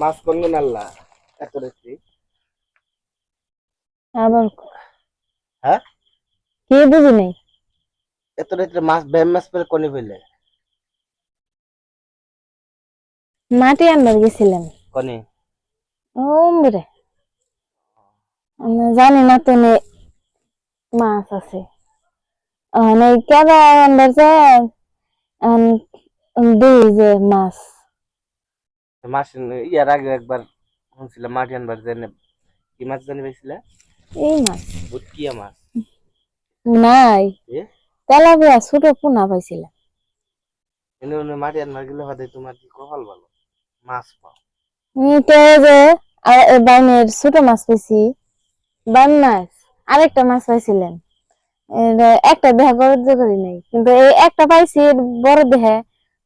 মাছ কোন কোন আল্লাহ এত রাত্রি আবার হ্যাঁ? কি বুঝি নাই? এত রাত্রে মাছ ব্যাম মাছ পেলে কোনে পেলে মাটি আনবার গেছিলাম। কোনে? ওমরে জানি না তো মাছ আছে। মানে কেবা আনবার যায় দুই যে মাছ। মাছ ইয়ার আগে একবার শুনছিলাম মাটি আনবার জেনে কি মাছ জানি পাইছিলে? এই মাছ। বুটকিয়া মাছ। নাই। তেলাপিয়া ছোট পোনা পাইছিলাম এনে মাটি আনবার গেলে হয়তো তোমার কি কপাল ভালো? মাছ পাও। তো যে বাইনের ছোট মাছ পাইছি বাইন মাছ আরেকটা মাছ পাইছিলেন। একটা দেখা করতে করি নাই কিন্তু এই একটা পাইছি বড় দেহে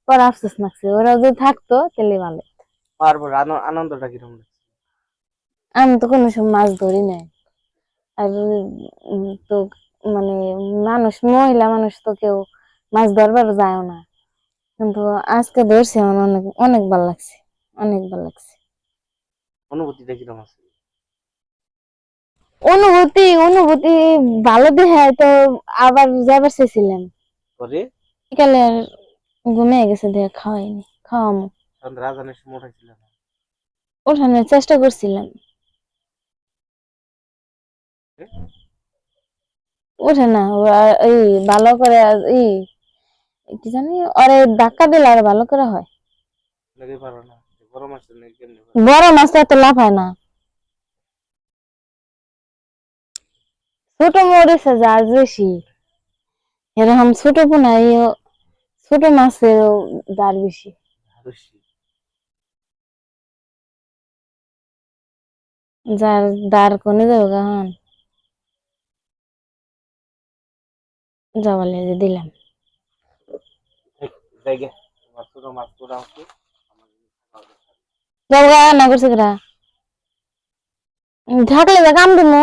পরে আফসোস লাগছে ওরা যদি থাকতো তাহলে ভালো। আনন্দটা কীরকম আমি তো কোনো সময় মাছ ধরি নাই। আর তো মানে মানুষ মহিলা মানুষ তো কেউ মাছ ধরবার যায় না। কিন্তু আজকে ধরছি আমার অনেক অনেক ভালো লাগছে। অনেক ভালো লাগছে। অনুভূতিটা কীরকম আছে? অনুভূতি অনুভূতি ভালো দেখে তো আবার যাবার চেয়েছিলাম। বিকালে আর ঘুমিয়ে গেছে দেখে খাওয়াইনি। খাওয়ামো। তখন রাজানের সময় উঠাইছিল না। ওঠানোর চেষ্টা করছিলাম। ওঠে না এই ভালো করে এই কি জানি আরে ধাক্কা দিলে আর ভালো করে হয়। নাকি পারো না বড় মাছ মাছটা এত লাভ হয় না। ছোট মরিচে যার বেশি। এরকম ছোট পোনাই ছোট মাছের যার বেশি। যার দাঁড় কোনে যাবে কখন জবালে যে দিলাম। ঢাকলে কাম দিমু।